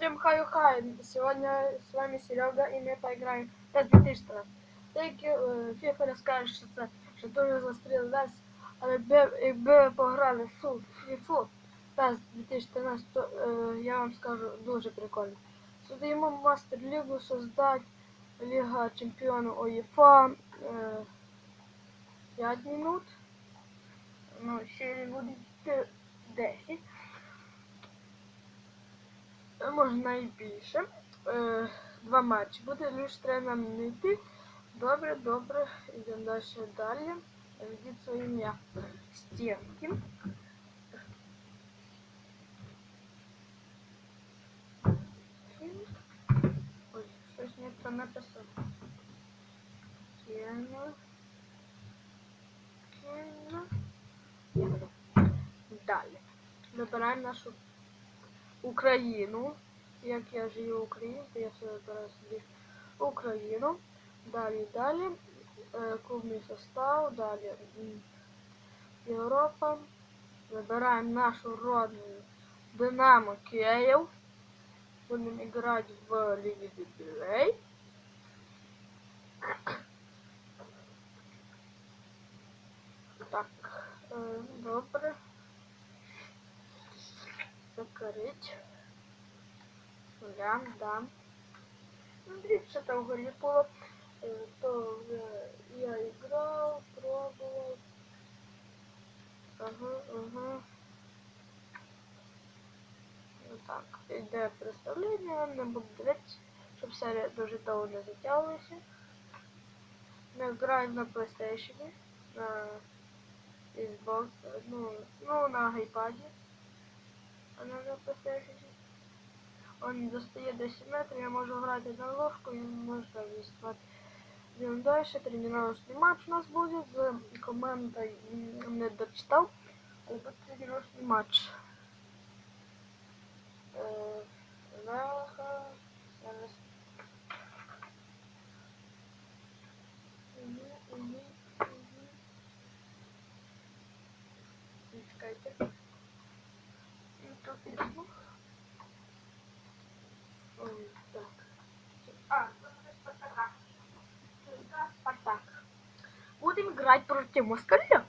Всем хаю-хай! Сегодня с вами Серега и мы поиграем 2014. Деякі е, фіфи розкажуть, що це що дуже десь, але якби, ви в фу, фіфу PES 2014, то е, я вам скажу дуже прикольно. Создаємо мастер-лігу, создать Ліга чемпіонів УЄФА е, 5 минут. Ну, серії буде 10. Можна і більше. Е, Два матчі. Буде лише треба нам не йти. Добре, добре. Йдемо далі далі. Введіть своє ім'я. Стенки. Ой, щось не то написав. Кена. Кена. Далі. Вибираємо нашу Україну. Як я живу в Україні, то я себе вибираю собі Україну. Далі, далі. Е, Клубний состав, далі м, Європа. Вибираємо нашу родну Динамо Київ. Будемо грати в Лігі Дебілей. Так, е, добре. Закрыть. Глянь, да. Ну, що там вгорі було. Е, То я грав, пробував. Ага, ага. Ну так, йде представлення, не буду дивитися, щоб серія дуже довго не затягувалася. Граємо на PlayStation, на Xbox, ну, ну на гейпаді. А на PlayStation. Он достає 10 метрів, я можу грати на ложку і можна виступати. Йдемо далі, тренувальний матч у нас буде з командою м, не дочитав, але буде тренувальний матч. Е, Леха, зараз. Мгм, мгм, мгм. Чекайте. І тут Будемо грати проти москаля,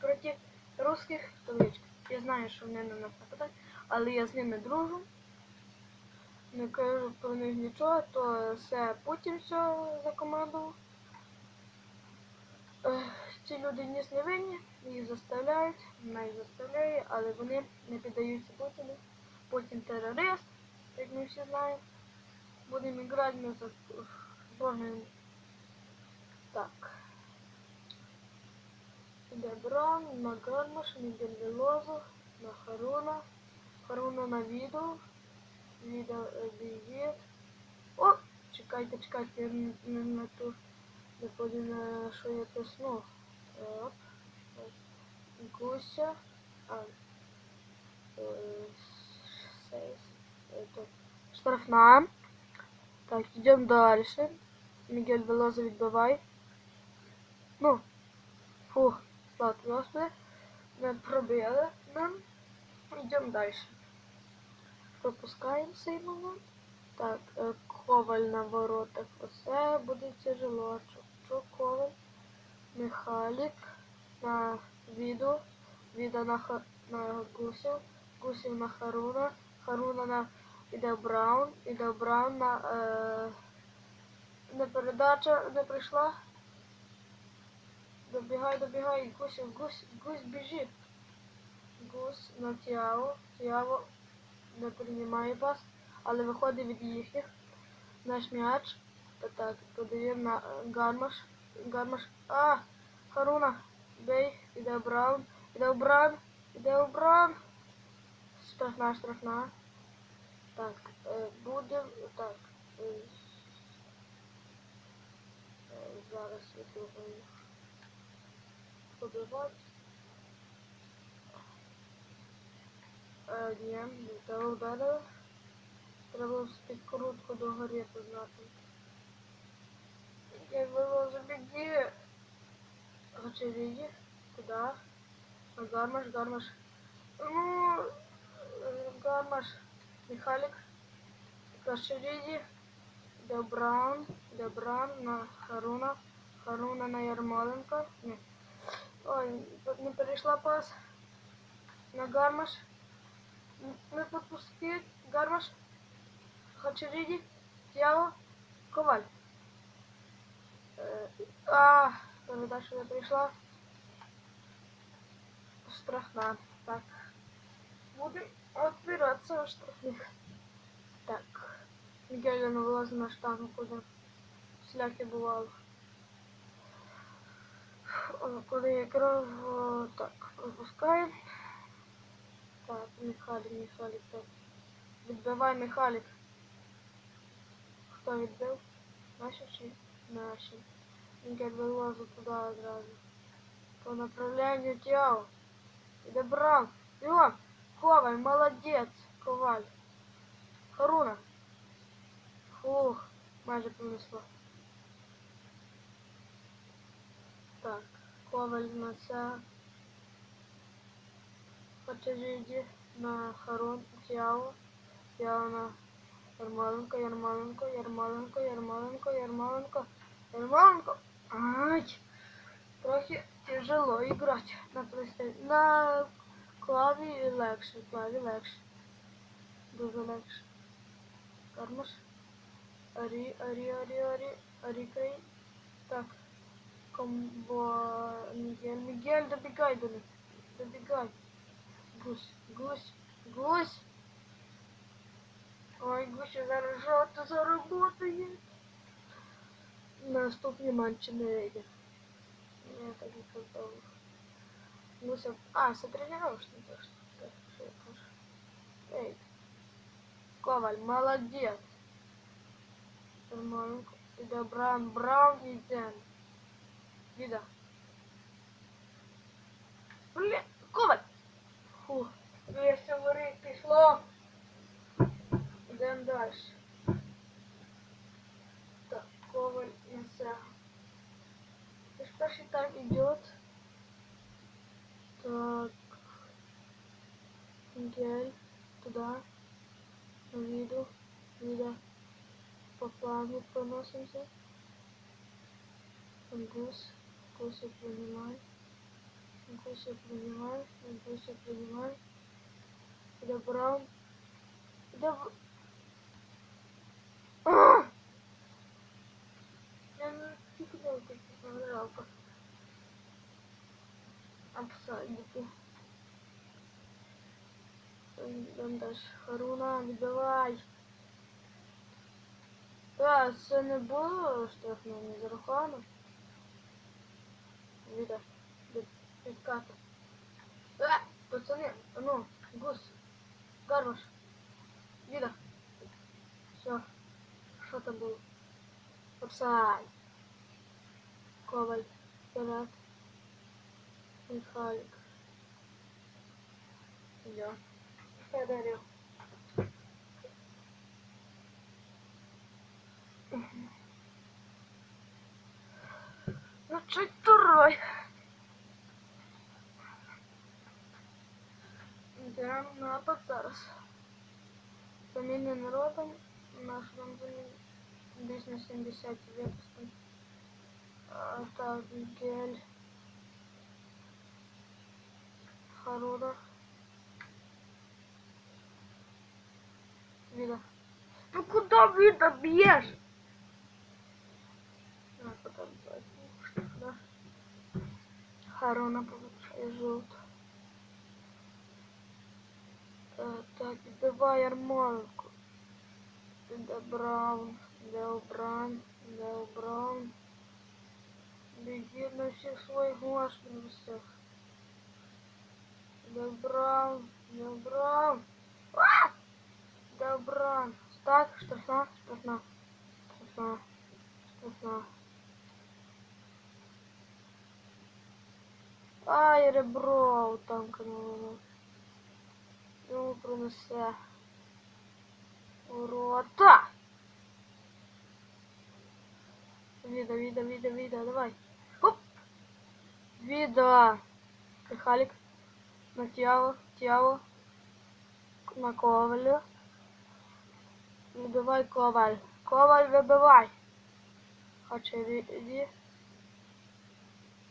проти русських табличок. Я знаю, що вони на нас нападають, але я з ними дружу. Не кажу про них нічого, то все Путін все закомандував. Ці люди ніс не винні, їх заставляють, вона їх заставляє, але вони не піддаються Путіну. Путін терорист, як ми всі знаємо. Будемо грати на за зборною. Так. Іде Бран, на Гармаш, Мігель Велозо, на Харуна. Харуна на відео. Відео Візит. О! Чекайте, чекайте, я не, не на ту не понял, на що я тисну. Так. Гуся. А. Е, сейс. Это. Штрафна. Так, идем дальше. Мигель Велоза відбивай. Ну. Фух, Господи. Не пробили нам. Йдемо далі. Пропускаємо цей момент. Так, е, коваль на воротах. Оце буде тяжело. Чо коваль. Михайлік на віду. Віда на, ха... на гусів. Гусів на Харуна. Харуна на іде Браун. Іде Браун на е... не передача не прийшла. Добігай, добігай, гусів, гусь, гусь біжи. Гусь на Тіаво. Тіаво не приймає пас, але виходить від їхніх. Наш м'яч. Так, подаємо на Гармаш. Гармаш. А! Харуна. Бей. Іде Браун. Іде Браун. Іде Браун. Штрафна, штрафна. Так, е, буде. Так. е, Зараз я думаю. Побивати. Е, ні, не того вдарили. Треба з підкрутку до гори познати. Я вилазу біги. Очевидно. Куда? На Гармаш, Гармаш. Ну, э, Гармаш. Михалик. Рашиді. Добран. Добран на Харуна. Харуна на Ярмоленко. Ні. Ой, не перейшла пас. На Гармаш. Н- Не подпускай. Гармаш. Хачериді. Тяо. Коваль. Е, А, передача не прийшла. Штрафна. Так. Будем отбираться от штрафных. Так. Мігеля не вилазить на штангу, куди всяке бувало О, Коли я кров, о, так, пропускаємо. Так, Михайлик, Михайлик, так. Відбивай, Михайлик. Хто відбив? Наші чи наші? Мігель вилазить туди одразу. По направленню Тяо. Іде Бран. Бігом! Коваль, молодець, коваль. Харуна. Фух, майже понесло. Так, Коваль на це. Хоче на Харун, Тяо. Тяо на Ярмоленко, Ярмоленко, Ярмоленко, Ярмоленко, Ярмоленко, Ярмоленко. Ай! Трохи тяжело играть на PlayStation. На клаві легше, клаві легше. Дуже легше. Кармаш. Арі, арі, арі, арі, арі крей. Так. Комбо Мігель. Мігель, добігай до них. Добігай. Гусь, гусь, гусь. Ой, гусь зараз жовто заработає. Наступний матч не вийде. Я так не казав. Гуся. А, це тренировочный точно. Так, що я кажу. Эй. Коваль, молодец. Нормально. Іде Браун, Браун йде. Віда. Блін, Коваль. Фу. Весь говорить пішло. Йдемо далі. Так, Коваль несе. Це ж перший тайм идет. Так. Гель. Туда. Виду. Вида. По плану проносимся. Гус. Гуся принимай. Гуся принимай. Гуся принимай. А! Хотел как жалко. Йдемо далі. Харуна, відбивай. А, це не було штрафно, не зараховано. Віда. Від, відката. А, пацани, а ну, гус. Гармаш. Віда. Все. Що там було? Офсайд. Коваль. Вперед. Михайлик. Я. Федорів. Ну, чуть Второй. Йдемо напад зараз. Заміни народом. Наш замін. Десь на 70 випустим. А, так, гель. Харура. Вида. Ну куда Вида бьешь? А, куда бьешь? Да. Получает желтую. Так, давай арманку. Да Дел Браун. Беги на всех своих мощностях. Дел Браун, Дел Браун. А! Дел Браун. Так, штрафна, штрафна, штрафна, Ай, ребро там каміння. Йому принесе. Урота! Віда, віда, віда, віда, давай. Оп! Віда! Крихалик. На тяло, тяло. На ковалю. Вибивай коваль. Коваль вибивай. Хоче віді.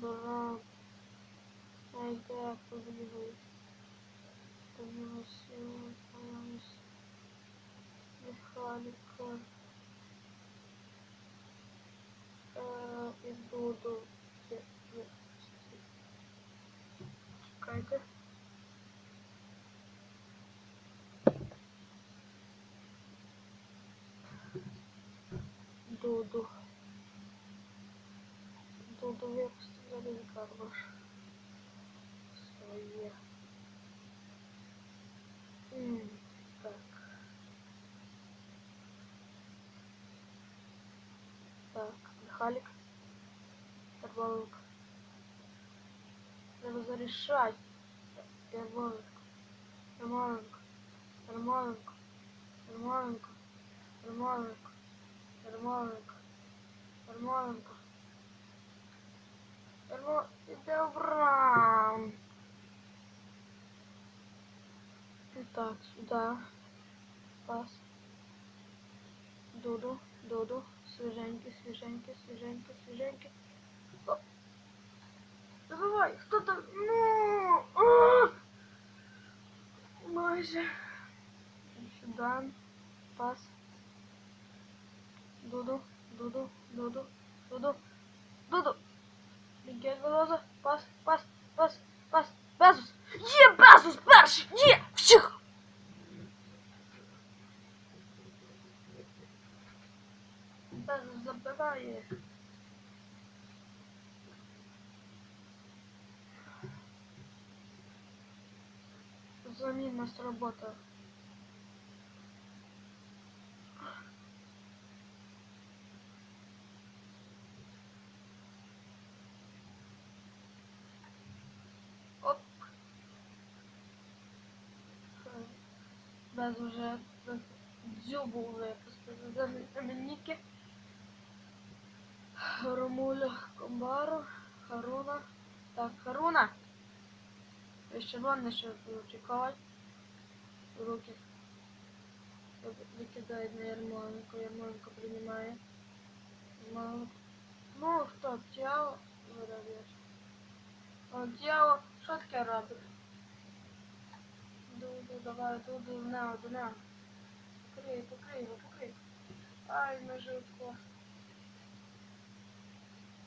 брат. А игра подвигалась. Подвигалась, подвигалась. Механика. И буду. Какая-то. Дуду. хорош свои. Так. Так, Михалик. Перволок. Надо зарешать. Перволок. Нормалинг. Нормалинг. Нормалинг. Нормалинг. Нормалинг. Нормалинг. Ну, и добра. Так, сюда. Пас. Дуду, Дуду. Свеженький, свеженький, свеженький, свеженький. Забывай, кто-то Ну! А! Сюда. Пас. Дуду, Дуду, Дуду, Дуду, Дуду. Мігель Велоза, пас, пас, пас, пас, Безус. Є Безус перший, є, вчих. Безус забиває. Замінна робота. Без уже дзюбу випустили. Замінники. Ромуля Комбару. Харуна. Так, Харуна. Ще вон ще чекай. Руки. Викидає на Ярмоленко. Ярмоленко приймає. Ярмоленко. Ну, хто? Виробляєш. О, Діало, що таке робить? Дуду, давай, дуду, на, до на. Покрий, покрий його, покрий. Ай, на житко.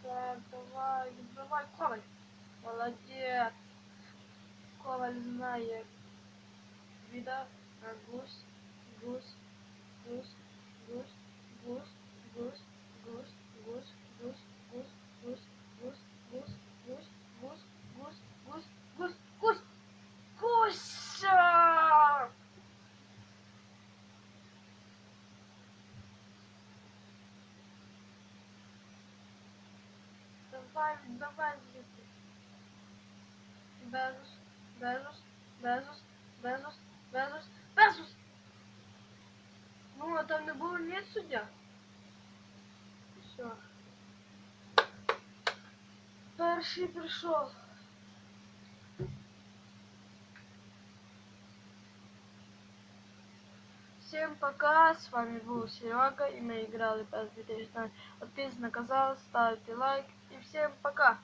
Так, давай, відбивай, Коваль. Молодець. Коваль знає. Віда, на гусь, гусь, Давай, давай звідти. Безус, Безус, Безус, Безус, Безус, Безус! Ну, а там не було ні суддя? Все. Перший прийшов. Всем пока, с вами был Серега, и мы играли PES 2016. Подписывайтесь на канал, ставьте лайк, и всем пока!